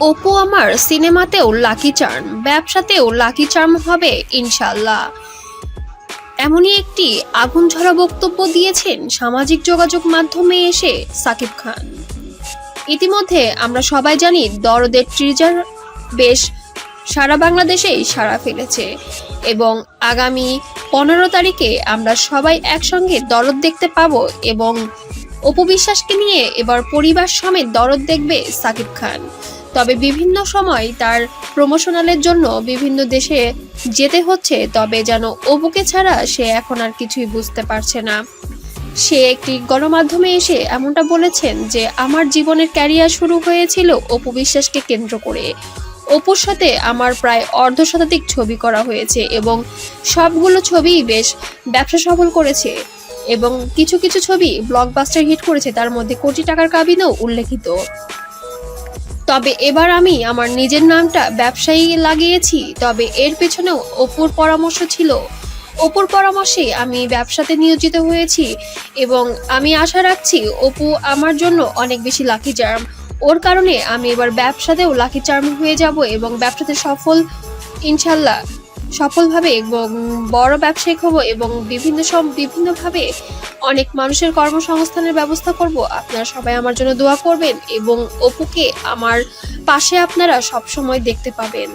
অপু আমার সিনেমাতেও lucky charm, ব্যবসাতেও লাকি চার্ম হবে ইনশাল্লাহ এমনই একটি আগুন ঝরা বক্তব্য দিয়েছেন সামাজিক যোগাযোগ মাধ্যমে এসে সাকিব খান। ইতিমধ্যে আমরা সবাই জানি দরদের ট্রিজার বেশ সারা বাংলাদেশেই সাড়া ফেলেছে। এবং আগামী পনেরো তারিখে আমরা সবাই একসঙ্গে দরদ দেখতে পাব এবং অপবিশ্বাসকে নিয়ে এবার পরিবার সমেত দরদ দেখবে সাকিব খান। তবে বিভিন্ন সময় তার প্রমোশনালের জন্য বিভিন্ন দেশে যেতে হচ্ছে, তবে যেন অপুকে ছাড়া সে এখন আর কিছুই বুঝতে পারছে না। সে একটি গণমাধ্যমে এসে এমনটা বলেছেন যে, আমার জীবনের ক্যারিয়ার শুরু হয়েছিল অপু বিশ্বাসকে কেন্দ্র করে। অপুর সাথে আমার প্রায় অর্ধ শতাধিক ছবি করা হয়েছে এবং সবগুলো ছবিই বেশ ব্যবসা সফল করেছে এবং কিছু কিছু ছবি ব্লকবাস্টার হিট করেছে, তার মধ্যে কোটি টাকার কাবিনেও উল্লেখিত। তবে এবার আমি আমার নিজের নামটা ব্যবসায়ী লাগিয়েছি, তবে এর পেছনেও অপুর পরামর্শ ছিল। অপুর পরামর্শে আমি ব্যবসাতে নিয়োজিত হয়েছি এবং আমি আশা রাখছি অপু আমার জন্য অনেক বেশি লাকি চার্ম ওর কারণে আমি এবার ব্যবসাতেও লাকি চার্ম হয়ে যাব এবং ব্যবসাতে সফল, ইনশাল্লাহ সফলভাবে বড় ব্যবসায়িক হব এবং বিভিন্ন সব, বিভিন্নভাবে অনেক মানুষের কর্মসংস্থানের ব্যবস্থা করব। আপনারা সবাই আমার জন্য দোয়া করবেন এবং অপুকে আমার পাশে আপনারা সব সময় দেখতে পাবেন।